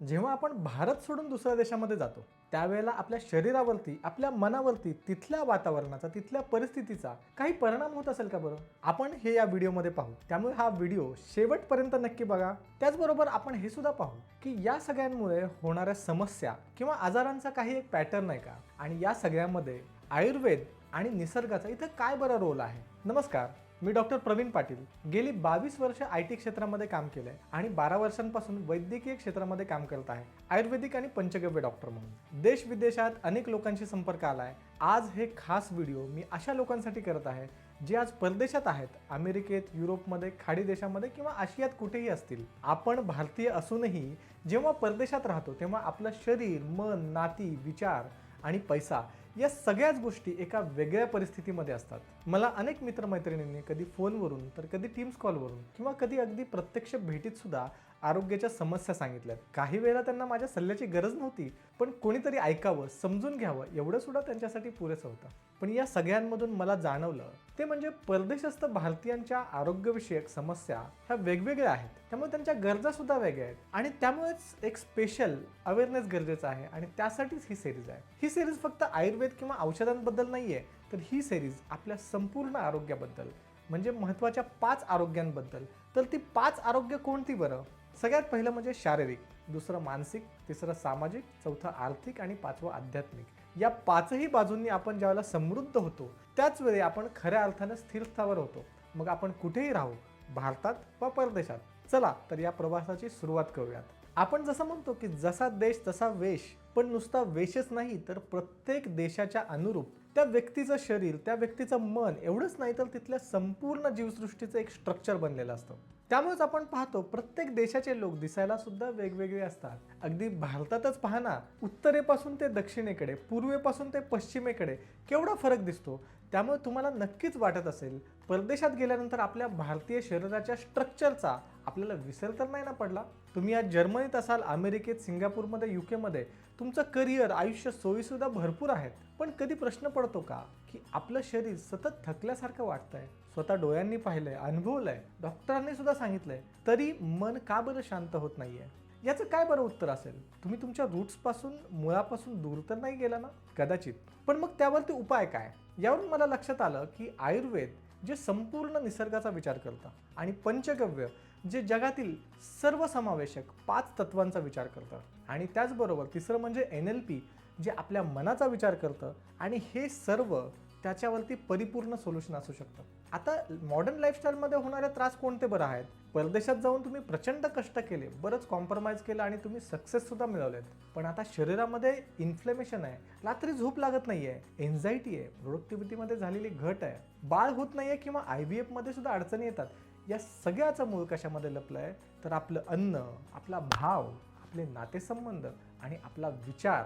जेव्हा आपण भारत सोडून दुसऱ्या देशामध्ये जातो त्यावेळेला आपल्या शरीरावरती आपल्या मनावरती तिथल्या वातावरणाचा तिथल्या परिस्थितीचा काही परिणाम होत असेल का बरं? आपण हे या व्हिडिओमध्ये पाहू. त्यामुळे हा व्हिडिओ शेवटपर्यंत नक्की बघा. त्याचबरोबर आपण हे सुद्धा पाहू की या सगळ्यांमुळे होणाऱ्या समस्या किंवा आजारांचा काही एक पॅटर्न आहे का? आणि या सगळ्यामध्ये आयुर्वेद आणि निसर्गाचा इथं काय बरं रोल आहे? नमस्कार. मी डॉक्टर प्रवीण पाटील. गेली बावीस वर्ष आय टी क्षेत्रामध्ये काम केलं आहे आणि बारा वर्षांपासून वैद्यकीय क्षेत्रामध्ये काम करत आहे. आयुर्वेदिक आणि पंचगव्य डॉक्टर म्हणून. देश विदेशात अनेक लोकांशी संपर्क आला आहे आज हे खास व्हिडिओ मी अशा लोकांसाठी करत आहे जे आज परदेशात आहेत. अमेरिकेत युरोपमध्ये खाडी देशामध्ये किंवा आशियात कुठेही असतील. आपण भारतीय असूनही जेव्हा परदेशात राहतो तेव्हा आपलं शरीर मन नाती विचार आणि पैसा या सगळ्याच गोष्टी एका वेगळ्या परिस्थितीमध्ये असतात. मला अनेक मित्रमैत्रिणींनी कधी फोनवरून तर कधी टीम्स कॉलवरून किंवा कधी अगदी प्रत्यक्ष भेटीत सुद्धा आरोग्याच्या समस्या सांगितल्यात. काही वेळेला त्यांना माझ्या सल्ल्याची गरज नव्हती पण कोणीतरी ऐकावं समजून घ्यावं एवढं सुद्धा त्यांच्यासाठी पुरेसं होतं. पण या सगळ्यांमधून मला जाणवलं ते म्हणजे परदेशस्थ भारतीयांच्या आरोग्यविषयक समस्या ह्या वेगवेगळ्या आहेत. त्यामुळे त्यांच्या गरजा सुद्धा वेगळ्या आहेत. आणि त्यामुळेच एक स्पेशल अवेअरनेस गरजेचं आहे आणि त्यासाठीच ही सिरीज आहे. ही सिरीज फक्त आयुर्वेद किंवा औषधांबद्दल नाही आहे तर ही सिरीज आपल्या संपूर्ण आरोग्याबद्दल म्हणजे महत्त्वाच्या पाच आरोग्यांबद्दल. तर ती पाच आरोग्य कोणती बरं? सगळ्यात पहिलं म्हणजे शारीरिक दुसरं मानसिक तिसरं सामाजिक चौथं आर्थिक आणि पाचवं आध्यात्मिक. या पाचही बाजूंनी आपण ज्यावेळेला समृद्ध होतो त्याच वेळी आपण खऱ्या अर्थानं स्थिरस्थावर होतो. मग आपण कुठेही राहू भारतात वा परदेशात. चला तर या प्रवासाची सुरुवात करूयात. आपण जसं म्हणतो की जसा देश तसा वेश पण नुसता वेशच नाही तर प्रत्येक देशाच्या अनुरूप त्या व्यक्तीचं शरीर त्या व्यक्तीचं मन एवढंच नाही तर तिथल्या संपूर्ण जीवसृष्टीचं एक स्ट्रक्चर बनलेलं असतं. त्यामुळेच आपण पाहतो प्रत्येक देशाचे लोक दिसायला सुद्धा वेगवेगळे असतात. अगदी भारतातच पाहना उत्तरेपासून ते दक्षिणेकडे पूर्वेपासून ते पश्चिमेकडे केवढा फरक दिसतो? त्यामुळे तुम्हाला नक्कीच वाटत असेल परदेशात गेल्यानंतर आपल्या भारतीय शरीराच्या स्ट्रक्चरचा आपल्याला विसर तर नाही ना पडला? तुम्ही आज जर्मनीत असाल अमेरिकेत सिंगापूरमध्ये युकेमध्ये तुमचं करिअर आयुष्य सोयीसुद्धा भरपूर आहेत. पण कधी प्रश्न पडतो का? की आपलं शरीर सतत थकल्यासारखं वाटतंय. स्वतः डोळ्यांनी पाहिलंय अनुभवलंय डॉक्टरांनी सुद्धा सांगितलंय तरी मन का बरं शांत होत नाहीये? याचं काय बरं उत्तर असेल? तुम्ही तुमच्या रूट्सपासून मुळापासून दूर तर नाही गेला ना? कदाचित. पण मग त्यावरती उपाय काय? यावरून मला लक्षात आलं की आयुर्वेद जे संपूर्ण निसर्गाचा विचार करतं आणि पंचगव्य जे जगातील सर्वसमावेशक पाच तत्वांचा विचार करतं आणि त्याचबरोबर तिसरं म्हणजे एन एल पी जे आपल्या मनाचा विचार करतं आणि हे सर्व त्याच्यावरती परिपूर्ण सोल्युशन असू शकतं. आता मॉडर्न लाईफस्टाईलमध्ये होणारे त्रास कोणते बरं आहेत? परदेशात जाऊन तुम्ही प्रचंड कष्ट केले बरंच कॉम्प्रोमाइज केलं आणि तुम्ही सक्सेस सुद्धा मिळवलेत. पण आता शरीरामध्ये इन्फ्लेमेशन आहे रात्री झोप लागत नाहीये एन्झायटी आहे प्रोडक्टिव्हिटीमध्ये झालेली घट आहे बाळ होत नाहीये किंवा आय व्ही एफमध्ये सुद्धा अडचणी येतात. या सगळ्याचं मूळ कशामध्ये लपलं आहे तर आपलं अन्न आपला भाव आपले नातेसंबंध आणि आपला विचार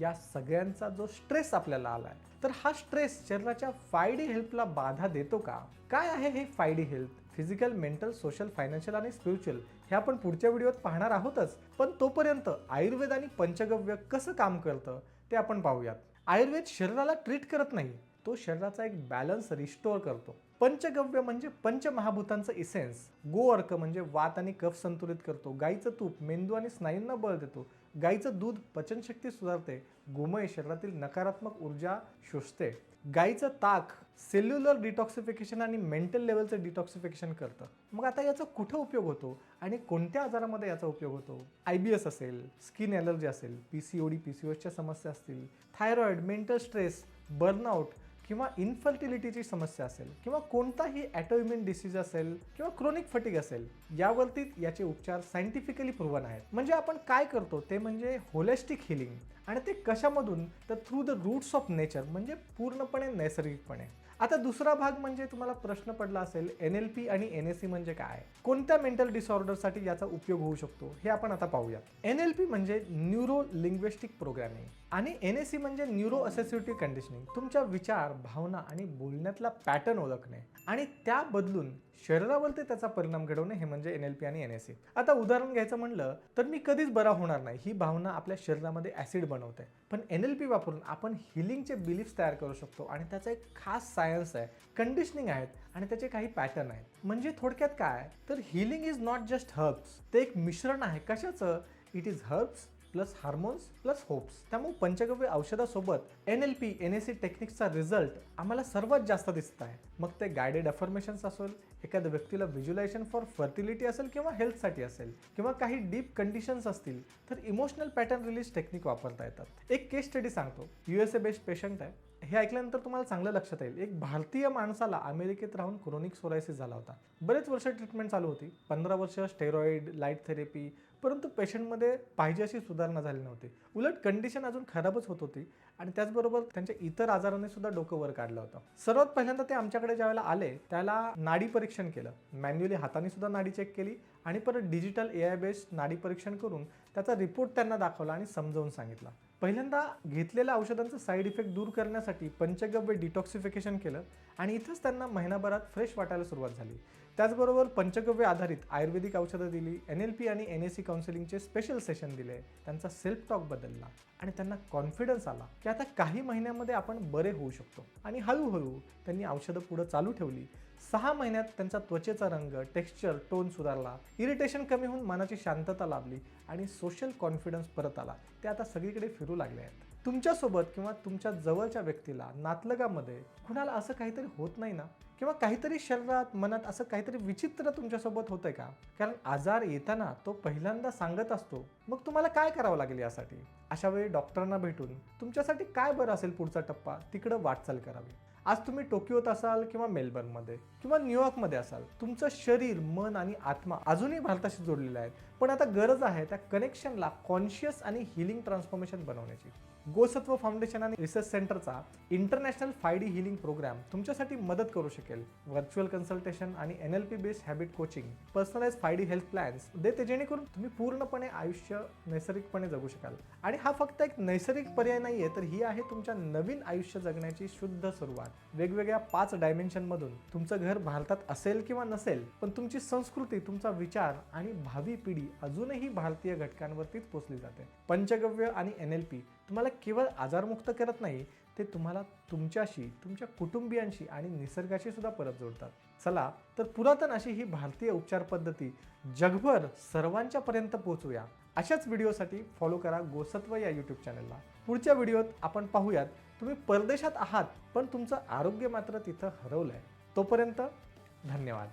या सगळ्यांचा जो स्ट्रेस आपल्याला आलाय. तर हा स्ट्रेस शरीराच्या फायडी हेल्थला बाधा देतो का? काय आहे हे five D health physical mental social financial आणि स्पिरिच्युअल हे आपण पुढच्या व्हिडिओत पाहणार आहोतच. पण तोपर्यंत आयुर्वेद आणि पंचगव्य कसं काम करतं ते आपण पाहूयात. आयुर्वेद शरीराला ट्रीट करत नाही तो शरीराचा एक बॅलन्स रिस्टोअर करतो. पंचगव्य म्हणजे पंचमहाभूतांचं इसेन्स गो अर्क म्हणजे वात आणि कफ संतुलित करतो. गाईचं तूप मेंदू आणि स्नायूंना बळ देतो. गाईचं दूध पचनशक्ती सुधारते. गोमय शरीरातील नकारात्मक ऊर्जा शोषते. गाईचं ताक सेल्युलर डिटॉक्सिफिकेशन आणि मेंटल लेवलचं डिटॉक्सिफिकेशन करतं. मग आता याचा कुठं उपयोग होतो? आणि कोणत्या आजारामध्ये याचा उपयोग होतो? आय बी एस असेल स्किन ॲलर्जी असेल P C O D P C ओसच्या समस्या असतील थायरॉईड मेंटल स्ट्रेस बर्नआउट किंवा इन्फर्टिलिटीची समस्या असेल किंवा कोणताही ॲटोइम्युन डिसीज असेल किंवा क्रोनिक फटिक असेल यावरती याचे उपचार सायंटिफिकली प्रूव्हन आहेत. म्हणजे आपण काय करतो? ते म्हणजे होलिस्टिक हिलिंग आणि ते कशामधून? तर through the roots of nature म्हणजे पूर्णपणे नैसर्गिकपणे. आता दुसरा भाग म्हणजे तुम्हाला प्रश्न पडला असेल एन एल पी आणि एन एस सी म्हणजे काय? कोणत्या मेंटल डिसऑर्डरसाठी याचा उपयोग होऊ शकतो? हे आपण आता पाहूयात. एन एल पी म्हणजे न्यूरो लिंग्विस्टिक प्रोग्रॅमिंग आणि एन एस सी म्हणजे न्यूरो असेसिटी कंडिशनिंग तुमच्या विचार भावना आणि बोलण्यातला पॅटर्न ओळखणे. आणि त्या बदलून शरीरावरती त्याचा परिणाम घडवणे हे म्हणजे एन एल पी आणि एन एस सी. आता उदाहरण घ्यायचं म्हणलं तर मी कधीच बरा होणार नाही. ही भावना आपल्या शरीरामध्ये ॲसिड बनवते. पण एन एल पी वापरून आपण हिलिंगचे बिलीफ्स तयार करू शकतो आणि त्याचा एक खास सायन्स आहे कंडिशनिंग आहेत आणि त्याचे काही पॅटर्न आहेत. म्हणजे थोडक्यात काय? तर healing is not just herbs. ते एक मिश्रण आहे. कशाचं? It is herbs. Plus hormones plus hopes. त्यामुळे पंचगव्य औषधासोबत N L P N S C टेक्निक्सचा result आम्हाला सर्वात जास्त दिसत आहे. मग ते गायडेड अफर्मेशन्स असेल एखाद्या व्यक्तीला व्हिज्युलायझेशन फॉर फर्टिलिटी असेल किंवा हेल्थसाठी असेल किंवा काही डीप कंडिशन्स असतील तर इमोशनल पॅटर्न रिलीज टेक्निक वापरता येतात. एक केस स्टडी सांगतो. U S A based patient आहे. हे ऐकल्यानंतर तुम्हाला चांगलं लक्षात येईल. एक भारतीय माणसाला अमेरिकेत राहून क्रोनिक सोरायसिस झाला होता. बरेच वर्ष ट्रीटमेंट चालू होती. पंधरा वर्ष स्टेरॉइड लाइट थेरपी परंतु पेशंटमध्ये पाहिजे अशी सुधारणा झाली नव्हती. उलट कंडिशन अजून खराबच होत होती आणि त्याचबरोबर त्यांच्या इतर आजारांनी सुद्धा डोकं वर काढलं होतं. सर्वात पहिल्यांदा ते आमच्याकडे ज्यावेळेला आले त्याला नाडी परीक्षण केलं. मॅन्युअली हाताने सुद्धा नाडी चेक केली आणि परत डिजिटल ए आय बेस्ड नाडी परीक्षण करून त्याचा रिपोर्ट त्यांना दाखवला आणि समजावून सांगितला. पहिल्यांदा घेतलेल्या औषधांचं साईड इफेक्ट दूर करण्यासाठी पंचगव्य डिटॉक्सिफिकेशन केलं. आणि इथंच त्यांना महिनाभरात फ्रेश वाटायला सुरुवात झाली. त्याचबरोबर पंचगव्य आधारित आयुर्वेदिक औषधं दिली एन एल पी आणि एन एस सी काउन्सिलिंगचे स्पेशल सेशन दिले त्यांचा सेल्फ टॉक बदलला आणि त्यांना कॉन्फिडन्स आला की आता काही महिन्यामध्ये आपण बरे होऊ शकतो. आणि हळूहळू त्यांनी औषधं पुढं चालू ठेवली. सहा महिन्यात त्यांचा त्वचेचा रंग टेक्स्चर टोन सुधारला. इरिटेशन कमी होऊन मनाची शांतता लाभली आणि सोशल कॉन्फिडन्स परत आला. ते आता सगळीकडे फिरू लागले आहेत. तुमच्यासोबत किंवा तुमच्या जवळच्या व्यक्तीला नातलगामध्ये कुणाला असं काहीतरी होत नाही ना? किंवा काहीतरी शरीरात मनात असं काहीतरी विचित्र तुमच्यासोबत होतंय का? कारण आजार येताना तो पहिल्यांदा सांगत असतो. मग तुम्हाला काय करावं लागेल यासाठी? अशा वेळी डॉक्टरांना भेटून तुमच्यासाठी काय बरं असेल पुढचा टप्पा? तिकडं वाटचाल करावी. आज तुम्ही टोकियोत असाल किंवा मेलबर्नमध्ये किंवा न्यूयॉर्कमध्ये असाल तुमचं शरीर मन आणि आत्मा अजूनही भारताशी जोडलेलं आहे पण आता गरज आहे त्या कनेक्शनला कॉन्शियस आणि हिलिंग ट्रान्सफॉर्मेशन बनवण्याची. गोसत्व फाउंडेशन आणि रिसर्च सेंटरचा international five D healing programme तुमच्यासाठी मदत करू शकेल. व्हर्च्युअल कन्सल्टेशन आणि N L P based habit coaching personalise five D health plans देते जेणेकरून तुम्ही पूर्णपणे आयुष्य नैसर्गिकपणे जगू शकाल. आणि हा फक्त एक नैसर्गिक पर्याय नाही आहे तर ही आहे तुमच्या नवीन आयुष्य जगण्याची शुद्ध सुरुवात. वेगवेगळ्या पाच डायमेन्शनमधून तुमचं घर भारतात असेल किंवा नसेल पण तुमची संस्कृती तुमचा विचार आणि भावी पिढी अजूनही भारतीय घटकांवरतीच पोचली जाते. पंचगव्य आणि एन एल पी तुम्हाला केवळ आजारमुक्त करत नाही ते तुम्हाला तुमच्याशी तुमच्या कुटुंबियांशी आणि निसर्गाशी सुद्धा परत जोडतात. चला तर पुरातन अशी ही भारतीय उपचार पद्धती जगभर सर्वांच्या पर्यंत पोहोचूया. अशाच व्हिडिओसाठी फॉलो करा गोसत्व या यूट्यूब चॅनलला पुढच्या व्हिडिओत आपण पाहूयात तुम्ही परदेशात आहात पण तुमचं आरोग्य मात्र तिथं हरवलंय. तोपर्यंत धन्यवाद.